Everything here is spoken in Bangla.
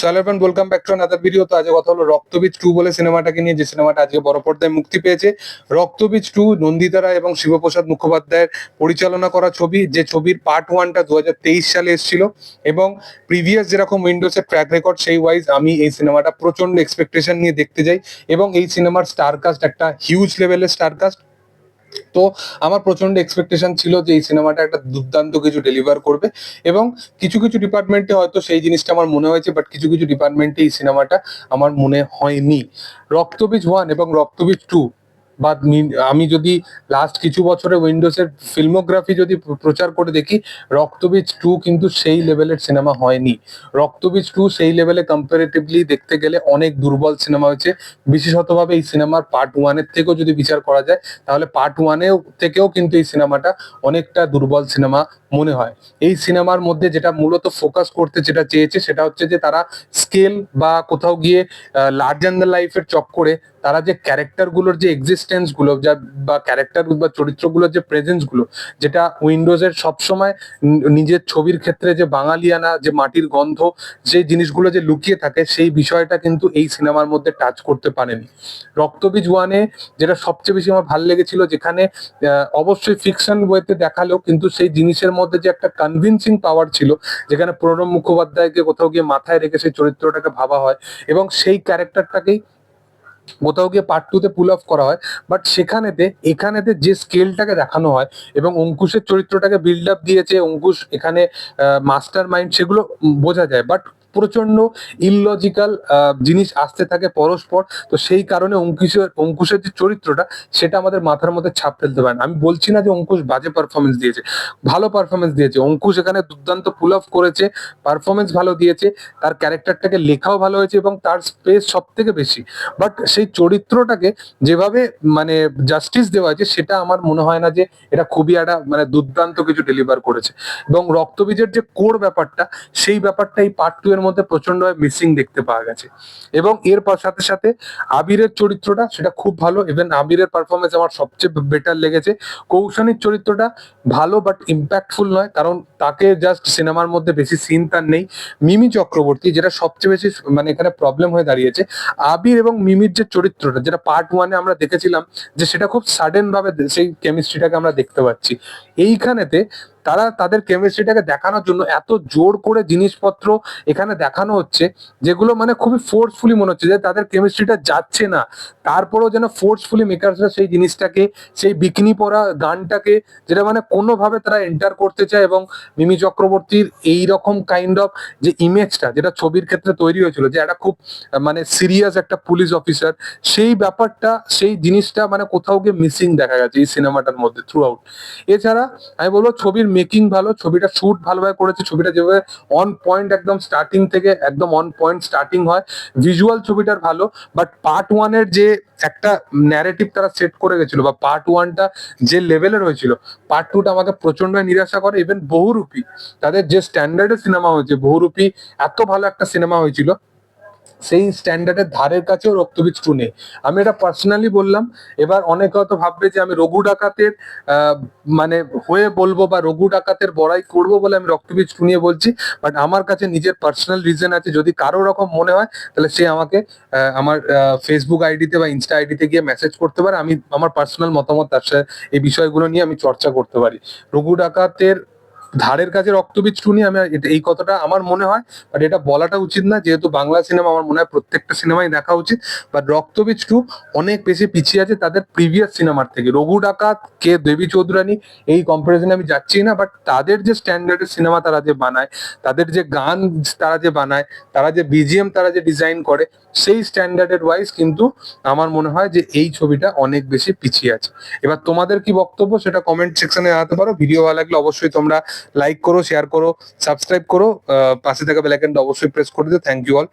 সালারবান welcome back to another video তো আজকে কথা হলো রক্তবীজ টু বলে সিনেমাটাকে নিয়ে, যে সিনেমাটা আজকে বড় পর্দায় মুক্তি পেয়েছে। রক্তবীজ টু নন্দিতা রায় এবং শিবপ্রসাদ মুখোপাধ্যায়ের পরিচালনা করা ছবি, যে ছবির পার্ট ওয়ানটা দু হাজার তেইশ সালে এসেছিল। এবং প্রিভিয়াস যেরকম উইন্ডোজের ট্র্যাক রেকর্ড সেই ওয়াইজ আমি এই সিনেমাটা প্রচণ্ড এক্সপেকটেশন নিয়ে দেখতে যাই। এবং এই সিনেমার স্টার কাস্ট একটা হিউজ লেভেলের স্টার কাস্ট তো আমার প্রচণ্ড এক্সপেকটেশন ছিল যে এই সিনেমাটা একটা দুর্দান্ত কিছু ডেলিভার করবে এবং কিছু কিছু ডিপার্টমেন্টে হয়তো সেই জিনিসটা আমার মনে হয়েছে বাট কিছু কিছু ডিপার্টমেন্টে এই সিনেমাটা আমার মনে হয়নি। রক্তবীজ ওয়ান এবং রক্তবীজ টু বা আমি যদি লাস্ট কিছু বছরে উইন্ডোজের ফিল্মোগ্রাফি যদি প্রচার করে দেখি, রক্তবীজ টু কিন্তু সেই লেভেলের সিনেমা হয়নি। রক্তবীজ টু সেই লেভেলে কম্পারেটিভলি দেখতে গেলে অনেক দুর্বল সিনেমা হয়েছে। বিশেষতভাবে এই সিনেমার পার্ট ওয়ানের থেকেও যদি বিচার করা যায়, তাহলে পার্ট ওয়ানেও থেকেও কিন্তু এই সিনেমাটা অনেকটা দুর্বল সিনেমা মনে হয়। এই সিনেমার মধ্যে যেটা মূলত ফোকাস করতে যেটা চেয়েছে, সেটা হচ্ছে যে তারা স্কেল বা কোথাও গিয়ে লার্জ অ্যান্ড দ্য লাইফের চক্করে তারা যে ক্যারেক্টারগুলোর যে এক্সিস্টেন্সগুলো যা বা ক্যারেক্টার বা চরিত্রগুলোর যে প্রেজেন্সগুলো, যেটা উইন্ডোজের সবসময় নিজের ছবির ক্ষেত্রে যে বাঙালিয়ানা, যে মাটির গন্ধ, যে জিনিসগুলো যে লুকিয়ে থাকে, সেই বিষয়টা কিন্তু এই সিনেমার মধ্যে টাচ করতে পারেনি। রক্তবীজ ওয়ানে যেটা সবচেয়ে বেশি আমার ভালো লেগেছিল, যেখানে অবশ্যই ফিকশন বইতে দেখালেও কিন্তু সেই জিনিসের মধ্যে যে একটা কনভিনসিং পাওয়ার ছিল, যেখানে প্রণব মুখোপাধ্যায়কে কোথাও গিয়ে মাথায় রেখে সেই চরিত্রটাকে ভাবা হয় এবং সেই ক্যারেক্টারটাকেই কোথাও গিয়ে পার্ট টু তে পুল অফ করা হয় বাট সেখানেতে, এখানেতে যে স্কেলটাকে দেখানো হয় এবং অঙ্কুশের চরিত্রটাকে বিল্ড আপ দিয়েছে, অঙ্কুশ এখানে মাস্টার মাইন্ড সেগুলো বোঝা যায় বাট প্রচণ্ড ইললজিক্যাল জিনিস আসতে থাকে পরস্পর। তো সেই কারণে অঙ্কুশের অঙ্কুশের যে চরিত্রটা, সেটা আমাদের মাথার মধ্যে ছাপ ফেলতে পারে আমি বলছি না যে অঙ্কুশ বাজে পারফরমেন্স দিয়েছে, ভালো পারফরমেন্স দিয়েছে। অঙ্কুশ এখানে দুর্দান্ত পুল অফ করেছে পারফরমেন্স ভালো দিয়েছে, তার ক্যারেক্টারটাকে লেখাও ভালো হয়েছে এবং তার স্পেস সব থেকে বেশি। বাট সেই চরিত্রটাকে যেভাবে মানে জাস্টিস দেওয়া হয়েছে, সেটা আমার মনে হয় না যে এটা খুবই একটা মানে দুর্দান্ত কিছু ডেলিভার করেছে। এবং রক্তবীজের যে কোর ব্যাপারটা, সেই ব্যাপারটা এই পার্ট টু এর মধ্যে প্রচণ্ড মিসিং দেখতে পাওয়া গেছে। এবং এর সাথে সাথে আবিরের চরিত্রটা সেটা খুব ভালো। ইভেন আবিরের পারফরমেন্স আমার সবচেয়ে বেটার লেগেছে। কৌশানীর চরিত্রটা ভালো বাট ইম্প্যাক্টফুল নয়। কারণ তাকে জাস্ট সিনেমার মধ্যে বেশি সিন তার নেই। মিমি চক্রবর্তী, যেটা সবচেয়ে বেশি মানে এখানে প্রবলেম হয়ে দাঁড়িয়েছে। আবির এবং মিমির যে চরিত্রটা, যেটা পার্ট ওয়ানে আমরা দেখেছিলাম যে সেটা খুব সাডেন ভাবে সেই কেমিস্ট্রিটাকে আমরা দেখতে পাচ্ছি। এইখানেতে তারা তাদের কেমিস্ট্রিটাকে দেখানোর জন্য এত জোর করে জিনিসপত্র এখানে দেখানো হচ্ছে, যেগুলো মানে খুবই ফোর্সফুলি মনে হচ্ছে যে তাদের কেমিস্ট্রিটা যাচ্ছে না। তারপরেও যেন ফোর্সফুলি মেকার্সরা সেই জিনিসটাকে, সেই বিকিনি পরা গানটাকে যেটা মানে কোনোভাবে তারা এন্টার করতে চায় এবং মিমি চক্রবর্তীর এই রকম কাইন্ড অফ যে ইমেজটা যেটা ছবির ক্ষেত্রে তৈরি হয়েছিল, যে একটা খুব মানে সিরিয়াস একটা পুলিশ অফিসার সেই ব্যাপারটা, সেই জিনিসটা মানে কোথাও গিয়ে মিসিং দেখা গেছে এই সিনেমাটার মধ্যে থ্রু আউট এছাড়া আমি বলব ছবির মেকিং ভালো, ছবিটা শুট ভালোভাবে করেছে, ছবিটা যেভাবে অন পয়েন্ট একদম স্টার্টিং থেকে একদম অন পয়েন্ট স্টার্টিং হয়। ভিজুয়াল ছবিটার ভালো বাট পার্ট ওয়ানের যে একটা ন্যারেটিভ তারা সেট করে গেছিল, বা পার্ট ওয়ানটা যে লেভেলের হয়েছিল পার্ট টুটা আমাকে প্রচণ্ড নিরাশা করে। ইভেন বহুরূপী, তাদের যে স্ট্যান্ডার্ডের সিনেমা হয়েছে, বহুরূপী, এত ভালো একটা সিনেমা হয়েছিল। সেই স্ট্যান্ডার্ডের ধারের কাছেও রক্তবীজ টু আমি এটা পার্সোনালি বললাম, এবার অনেকে হয়তো ভাববে যে আমি রঘু ডাকাতের মানে হয়ে বলব বা রঘু ডাকাতের বড়াই করব বলে আমি রক্তবীজ টু নিয়ে বলছি বাট আমার কাছে নিজের পার্সোনাল রিজন আছে। যদি কারও রকম মনে হয়, তাহলে সে আমাকে আমার ফেসবুক আইডিতে বা ইনস্টা আইডিতে গিয়ে মেসেজ করতে পারে। আমি আমার পার্সোনাল মতামত তার সাথে এই বিষয়গুলো নিয়ে আমি চর্চা করতে পারি। রঘু ডাকাতের ধারের কাছে রক্তবীজ টু নিয়ে আমি এই কথাটা আমার মনে হয় বাট এটা বলাটা উচিত না, যেহেতু বাংলা সিনেমা আমার মনে হয় প্রত্যেকটা সিনেমাই দেখা উচিত বাট রক্তবীজ টু অনেক বেশি পিছিয়ে আছে তাদের প্রিভিয়াস সিনেমার থেকে। রঘু ডাকাত, কে দেবী চৌধুরানী, এই কম্পারিজনে আমি যাচ্ছি না বাট তাদের যে স্ট্যান্ডার্ডের সিনেমা তারা যে বানায়, তাদের যে গান তারা যে বানায়, তারা যে বিজিএম তারা যে ডিজাইন করে, সেই স্ট্যান্ডার্ডের ওয়াইজ কিন্তু আমার মনে হয় যে এই ছবিটা অনেক বেশি পিছিয়ে আছে। এবার তোমাদের কি বক্তব্য সেটা কমেন্ট সেকশনে জানাতে পারো ভিডিও ভালো লাগলে অবশ্যই তোমরা লাইক করো শেয়ার করো সাবস্ক্রাইব করো পাশে থাকা বেলাইকনটা অবশ্যই প্রেস করে দিও। Thank you all